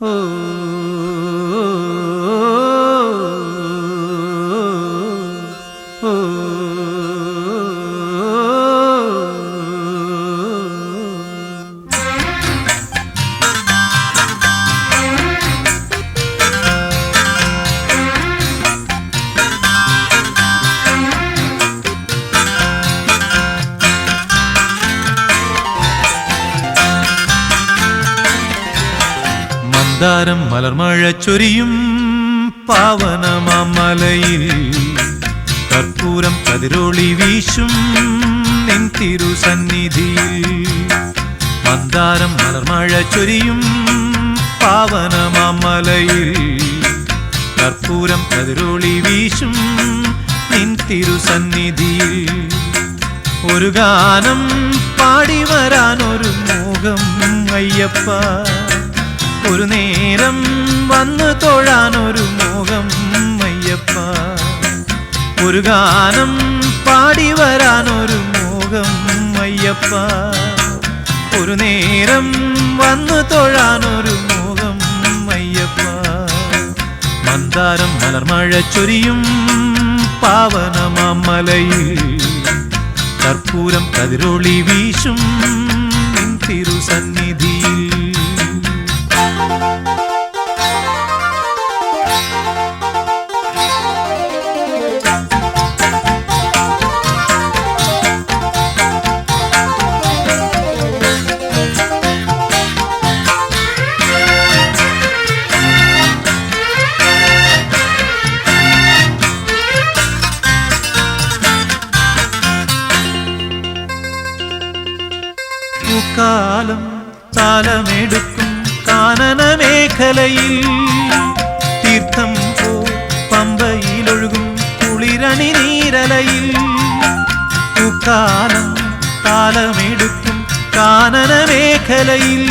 Oh. മന്ദാരം മലർമഴ ചൊരിയും പാവനമാമലയിൽ കർപ്പൂരം കതിരൊളി വീശും നിൻ തിരുസന്നിധിയിൽ. മന്ദാരം മലർമഴ ചൊരിയും പാവനമാമലയിൽ കർപ്പൂരം കതിരൊളി വീശും നിൻ തിരുസന്നിധിയിൽ. ഒരു ഗാനം പാടി വരാൻ ഒരു മോഹം അയ്യപ്പ. ഒരു നേരം വന്നു തൊഴാൻ ഒരു മോഹം അയ്യപ്പ. ഒരു ഗാനം പാടി വരാൻ ഒരു മോഹം അയ്യപ്പ. ഒരു നേരം വന്നു തൊഴാൻ ഒരു മോഹം അയ്യപ്പ. മന്ദാരം മലർമഴ ചൊരിയും പാവനമാമലയിൽ. കർപ്പൂരം കതിരൊളി വീശും തിരുസന്നിധിയിൽ പൂക്കാലം താലമെടുക്കും കാനന മേഖലയിൽ തീർത്ഥം പോ പമ്പയിലൊഴുകും കുളിരണി നീരലയിൽ. പൂക്കാലം താലമെടുക്കും കാനന മേഖലയിൽ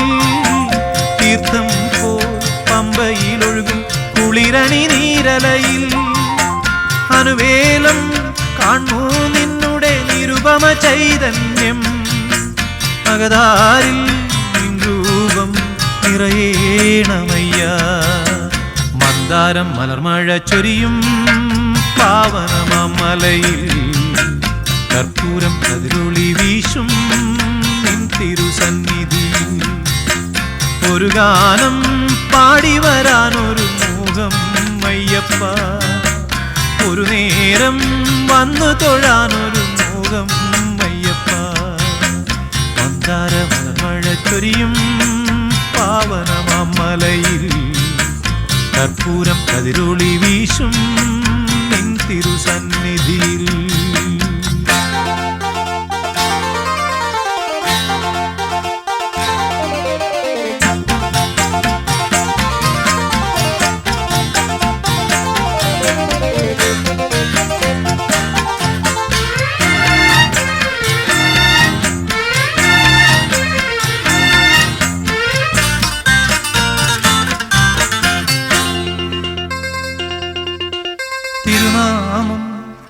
തീർത്ഥം പോ പമ്പയിലൊഴുകും കുളിരണി നീരലയിൽ. അനുവേലം കാണൂ നിന്നുടെ നിരുപമ ചൈതന്യം. അകതാരിൽ രൂപം നിറയേണമയ്യ. മന്ദാരം മലർമഴ ചൊരിയും പാവനമലയിൽ കർപ്പൂരം കതിരൊളി വീശും തിരുസന്നിധി. ഒരു ഗാനം പാടി വരാനൊരു മോഹം അയ്യപ്പ. ഒരു നേരം വന്നു തൊഴാൻ മന്ദാര മഴ ചൊരിയും പാവനമലയിൽ കർപ്പൂരം കതിരൊളി വീശും തിരുസന്നിധി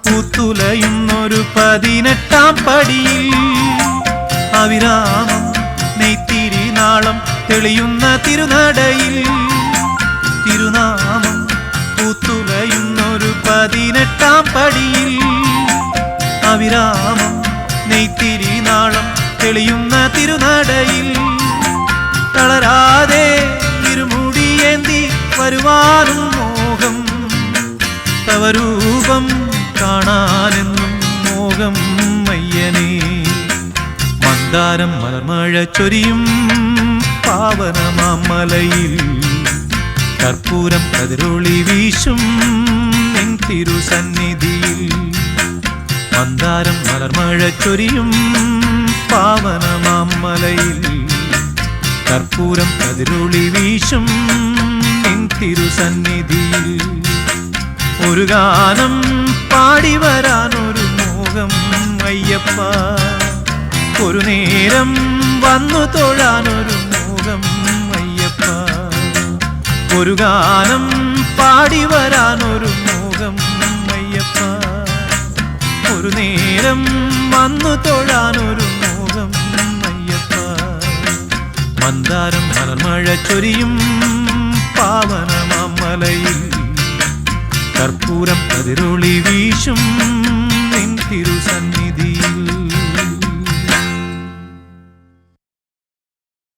പൂത്തുലയുന്നൊരു പതിനെട്ടാം പടിയിൽ അവിരാമം നെയ്ത്തിരി നാളം തെളിയുന്ന തിരുനടയിൽ തിരുനാമം പൂത്തുലയുന്നൊരു പതിനെട്ടാം പടിയിൽ അവിരാമം നെയ്ത്തിരി നാളം തെളിയുന്ന തിരുനടയിൽ തളരാതെ ഇരുമുടിയേന്തി വരുവാനും മോഹം തവരൂപം കാണാനെന്നും മോഹം മയ്യനെ മന്ദാരം മലമഴ ചൊരിയും പാവനമാമലയിൽ. കർപ്പൂരം കതിരൊളി വീശും എൻ തിരുസന്നിധിയിൽ. മന്ദാരം മലർമഴ ചൊരിയും പാവനമാമലയിൽ. കർപ്പൂരം കതിരൊളി വീശും എൻ തിരുസന്നിധിയിൽ. ഒരു ഗാനം പാടി വരാൻ ഒരു മോഹം അയ്യപ്പ. ഒരു നേരം വന്നു തൊഴാൻ ഒരു മോഹം അയ്യപ്പ. ഒരു ഗാനം പാടി വരാൻ ഒരു മോഹം അയ്യപ്പ. ഒരു നേരം വന്നു തൊഴാൻ ഒരു മോഹം അയ്യപ്പ. മന്ദാരം മലർമഴ ചൊരിയും പാവനമാമലയിൽ കർപ്പൂരം കതിരൊളി വീശും നിൻ തിരുസന്നിധിയിൽ.